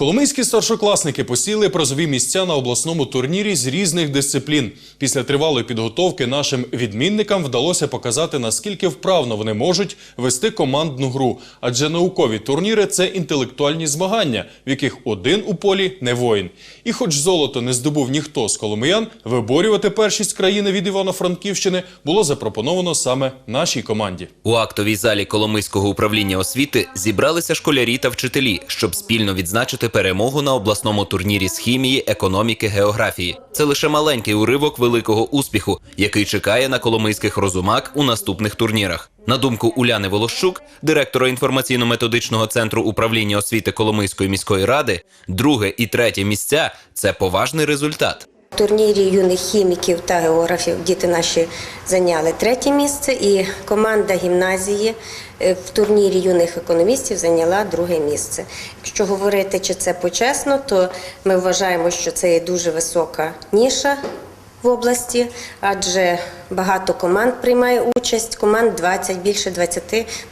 Коломийські старшокласники посіли призові місця на обласному турнірі з різних дисциплін. Після тривалої підготовки нашим відмінникам вдалося показати, наскільки вправно вони можуть вести командну гру. Адже наукові турніри це інтелектуальні змагання, в яких один у полі не воїн. І хоч золото не здобув ніхто з коломиян, виборювати першість країни від Івано-Франківщини було запропоновано саме нашій команді. У актовій залі Коломийського управління освіти зібралися школярі та вчителі, щоб спільно відзначити перемогу на обласному турнірі з хімії, економіки, географії. Це лише маленький уривок великого успіху, який чекає на коломийських розумак у наступних турнірах. На думку Уляни Волощук, директора інформаційно-методичного центру управління освіти Коломийської міської ради, друге і третє місця це поважний результат. Турнірі юних хіміків та географів діти наші зайняли третє місце, і команда гімназії е, в турнірі юних економістів зайняла друге місце. Якщо говорити, чи це почесно, то ми вважаємо, що це є дуже висока ніша в області, адже багато команд приймає участь. Команд 20, більше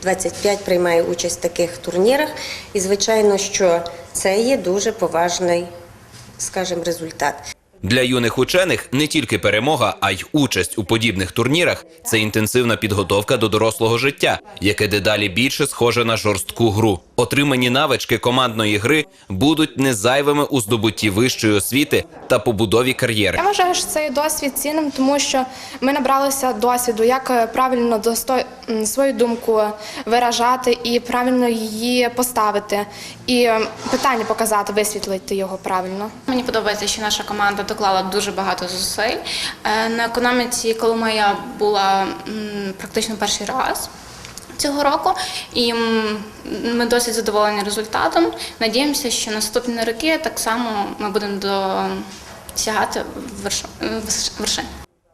20-25 приймає участь в таких турнірах. І звичайно, що це є дуже поважний, скажімо, результат. Для юних учених не тільки перемога, а й участь у подібних турнірах це інтенсивна підготовка до дорослого життя, яке дедалі більше схоже на жорстку гру. Отримані навички командної гри будуть незайвими у здобутті вищої освіти та побудові кар'єри. Я вважаю, що цей досвід цінним, тому що ми набралися досвіду, як е, правильно досто... свою думку виражати і правильно її поставити, і е, питання показати, висвітлити його правильно. Мені подобається, що наша команда доклала дуже багато зусиль. Е, На економіці Коломия була практично перший раз. Цього року, і ми досить задоволені результатом. Надіємося, що наступні роки так само ми будемо досягати верш- вершин.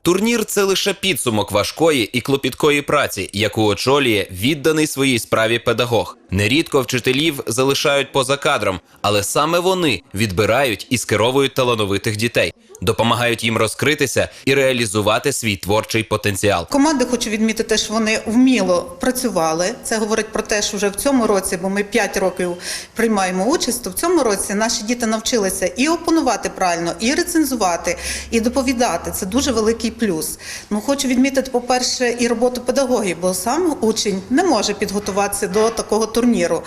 Турнір це лише підсумок важкої і клопіткої праці, яку очолює відданий своїй справі педагог. Нерідко вчителів залишають поза кадром, але саме вони відбирають і скеровують талановитих дітей, допомагають їм розкритися і реалізувати свій творчий потенціал. Команди хочу відмітити, що вони вміло працювали. Це говорить про те, що вже в цьому році, бо ми 5 років приймаємо участь, то в цьому році наші діти навчилися і опонувати правильно, і рецензувати, і доповідати. Це дуже великий плюс. Ну хочу відмітити, по-перше, і роботу педагогів, бо сам учень не може підготуватися до такого турніру.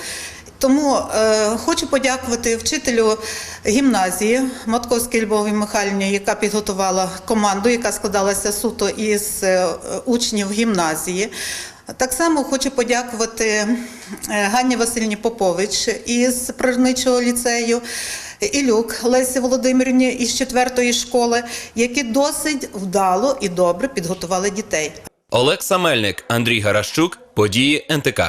Тому е, хочу подякувати вчителю гімназії Матковській Любові Михайлівні, яка підготувала команду, яка складалася суто із е, учнів гімназії. Так само хочу подякувати е, Ганні Васильівні Попович із природничого ліцею. Ілюк Лесі Володимирівні із четвертої школи, які досить вдало і добре підготували дітей. Олег Самельник, Андрій Гаращук, події НТК.